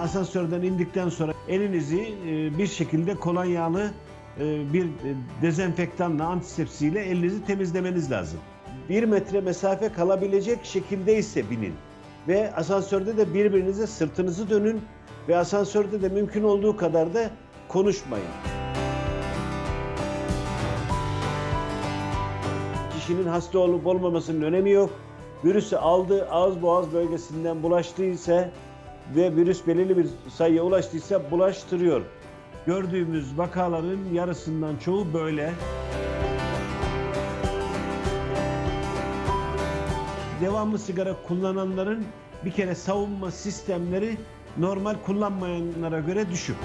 asansörden indikten sonra elinizi e, bir şekilde kolonyalı e, bir e, dezenfektanla, antisepsiyle elinizi temizlemeniz lazım. Bir metre mesafe kalabilecek şekilde ise binin. Ve asansörde de birbirinize sırtınızı dönün ve asansörde de mümkün olduğu kadar da konuşmayın. Kişinin hasta olup olmamasının önemi yok. Virüsü aldı, ağız boğaz bölgesinden bulaştıysa ve virüs belirli bir sayıya ulaştıysa bulaştırıyor. Gördüğümüz vakaların yarısından çoğu böyle. Devamlı sigara kullananların bir kere savunma sistemleri normal kullanmayanlara göre düşük.